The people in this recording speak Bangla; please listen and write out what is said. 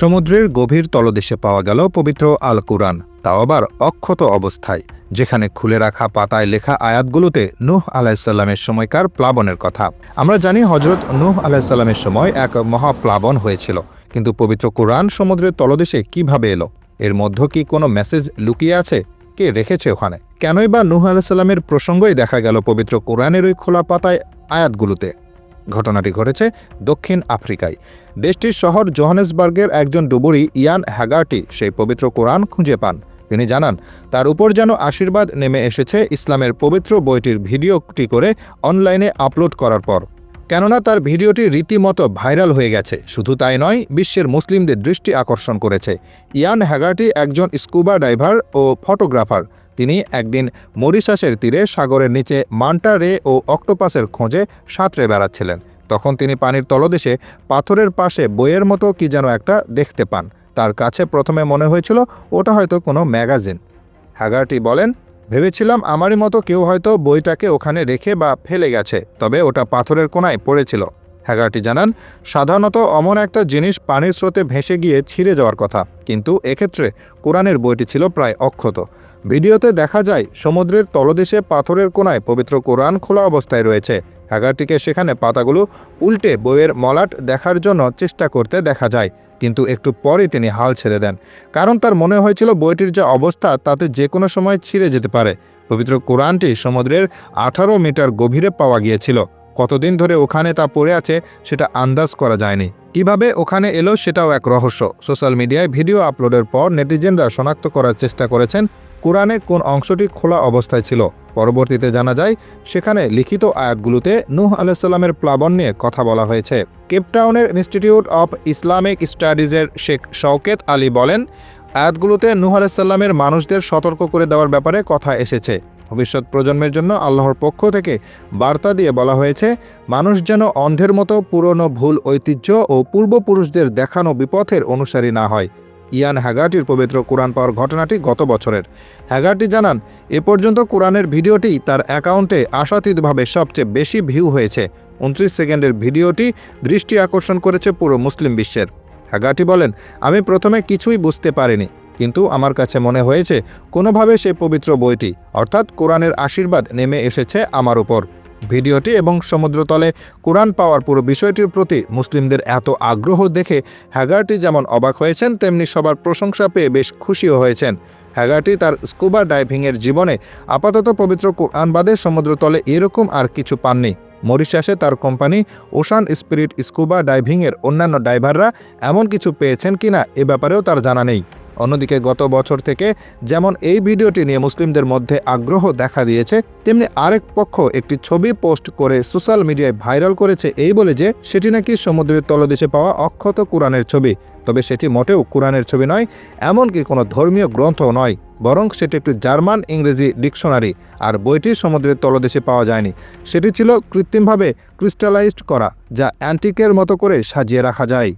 সমুদ্রের গভীর তলদেশে পাওয়া গেল পবিত্র আল কুরআন তাও আবার অক্ষত অবস্থায়, যেখানে খুলে রাখা পাতায় লেখা আয়াতগুলোতে নুহ আলাহিসাল্লামের সময়কার প্লাবনের কথা। আমরা জানি হজরত নুহ আলাহিসাল্লামের সময় এক মহাপ্লাবন হয়েছিল, কিন্তু পবিত্র কোরআন সমুদ্রের তলদেশে কীভাবে এলো? এর মধ্যে কি কোনো মেসেজ লুকিয়ে আছে? কে রেখেছে ওখানে? কেনই বা নূহ আলাহিসাল্লামের প্রসঙ্গই দেখা গেল পবিত্র কোরআনের ওই খোলা পাতায় আয়াতগুলোতে। ঘটনাটি ঘটেছে দক্ষিণ আফ্রিকায়। দেশটির শহর জোহানেসবার্গের একজন ডুবুরি ইয়ান হ্যাগার্টি সেই পবিত্র কোরআন খুঁজে পান। তিনি জানান, তার উপর যেন আশীর্বাদ নেমে এসেছে ইসলামের পবিত্র বইটির ভিডিওটি করে অনলাইনে আপলোড করার পর। কেননা তার ভিডিওটি রীতিমতো ভাইরাল হয়ে গেছে। শুধু তাই নয়, বিশ্বের মুসলিমদের দৃষ্টি আকর্ষণ করেছে। ইয়ান হ্যাগার্টি একজন স্কুবা ডাইভার ও ফটোগ্রাফার। তিনি একদিন মরিশাসের তীরে সাগরের নিচে মান্টা রে ও অক্টোপাসের খোঁজে সাঁতরে বেড়াচ্ছিলেন। তখন তিনি পানির তলদেশে পাথরের পাশে বইয়ের মতো কি যেন একটা দেখতে পান। তার কাছে প্রথমে মনে হয়েছিল, ওটা হয়তো কোনো ম্যাগাজিন। হ্যাগারটি বলেন, ভেবেছিলাম আমারই মতো কেউ হয়তো বইটাকে ওখানে রেখে বা ফেলে গেছে, তবে ওটা পাথরের কোনায় পড়েছিল। হ্যাগারটি জানান, সাধারণত অমন একটা জিনিস পানির স্রোতে ভেসে গিয়ে ছিঁড়ে যাওয়ার কথা, কিন্তু এক্ষেত্রে কোরআনের বইটি ছিল প্রায় অক্ষত। ভিডিওতে দেখা যায়, সমুদ্রের তলদেশে পাথরের কোনায় পবিত্র কোরআন খোলা অবস্থায় রয়েছে। হ্যাগারটিকে সেখানে পাতাগুলো উল্টে বইয়ের মলাট দেখার জন্য চেষ্টা করতে দেখা যায়, কিন্তু একটু পরে তিনি হাল ছেড়ে দেন। কারণ তার মনে হয়েছিল বইটির যে অবস্থা, তাতে যে কোনো সময় ছিঁড়ে যেতে পারে। পবিত্র কোরআনটি সমুদ্রের আঠারো মিটার গভীরে পাওয়া গিয়েছিল। কতদিন ধরে ওখানে তা পড়ে আছে সেটা আন্দাজ করা যায়নি। কীভাবে ওখানে এলো সেটাও এক রহস্য। সোশ্যাল মিডিয়ায় ভিডিও আপলোডের পর নেটিজেনরা শনাক্ত করার চেষ্টা করেছেন কোরআনে কোন অংশটি খোলা অবস্থায় ছিল। পরবর্তীতে জানা যায়, সেখানে লিখিত আয়াতগুলোতে নূহ আলাইসাল্লামের প্লাবন নিয়ে কথা বলা হয়েছে। কেপটাউনের ইনস্টিটিউট অফ ইসলামিক স্টাডিজের শেখ শওকেত আলী বলেন, আয়াতগুলোতে নূহ আলাইসাল্লামের মানুষদের সতর্ক করে দেওয়ার ব্যাপারে কথা এসেছে। ভবিষ্যৎ প্রজন্মের জন্য আল্লাহর পক্ষ থেকে বার্তা দিয়ে বলা হয়েছে, মানুষ যেন অন্ধের মতো পুরনো ভুল ঐতিহ্য ও পূর্বপুরুষদের দেখানো বিপথের অনুসারী না হয়। ইয়ান হ্যাগার্টির পবিত্র কোরআন পাওয়ার ঘটনাটি গত বছরের। হ্যাগার্টি জানান, এ পর্যন্ত কোরআনের ভিডিওটি তার অ্যাকাউন্টে আশাতীতভাবে সবচেয়ে বেশি ভিউ হয়েছে। উনত্রিশ সেকেন্ডের ভিডিওটি দৃষ্টি আকর্ষণ করেছে পুরো মুসলিম বিশ্বের। হ্যাগার্টি বলেন, আমি প্রথমে কিছুই বুঝতে পারিনি। কিন্তু আমার কাছে মনে হয়েছে, কোনোভাবে সে পবিত্র বইটি, অর্থাৎ কোরআনের আশীর্বাদ নেমে এসেছে আমার উপর। ভিডিওটি এবং সমুদ্রতলে কোরআন পাওয়ার পুরো বিষয়টির প্রতি মুসলিমদের এত আগ্রহ দেখে হ্যাগারটি যেমন অবাক হয়েছেন, তেমনি সবার প্রশংসা পেয়ে বেশ খুশিও হয়েছেন। হ্যাগারটি তার স্কুবা ডাইভিংয়ের জীবনে আপাতত পবিত্র কোরআন বাদে সমুদ্রতলে এরকম আর কিছু পাননি। মরিশাসে তার কোম্পানি ওশান স্পিরিট স্কুবা ডাইভিংয়ের অন্যান্য ডাইভাররা এমন কিছু পেয়েছেন কিনা এ ব্যাপারেও তার জানা নেই। অন্যদিকে গত বছর থেকে যেমন এই ভিডিওটি নিয়ে মুসলিমদের মধ্যে আগ্রহ দেখা দিয়েছে, তেমনি আরেক পক্ষ একটি ছবি পোস্ট করে সোশ্যাল মিডিয়ায় ভাইরাল করেছে এই বলে যে সেটি নাকি সমুদ্রের তলদেশে পাওয়া অক্ষত কোরআনের ছবি। তবে সেটি মোটেও কোরআনের ছবি নয়, এমনকি কোনো ধর্মীয় গ্রন্থ নয়, বরং সেটি একটি জার্মান ইংরেজি ডিকশনারি, আর বইটি সমুদ্রের তলদেশে পাওয়া যায়নি। সেটি ছিল কৃত্রিমভাবে ক্রিস্টালাইজড করা, যা অ্যান্টিকের মতো করে সাজিয়ে রাখা যায়।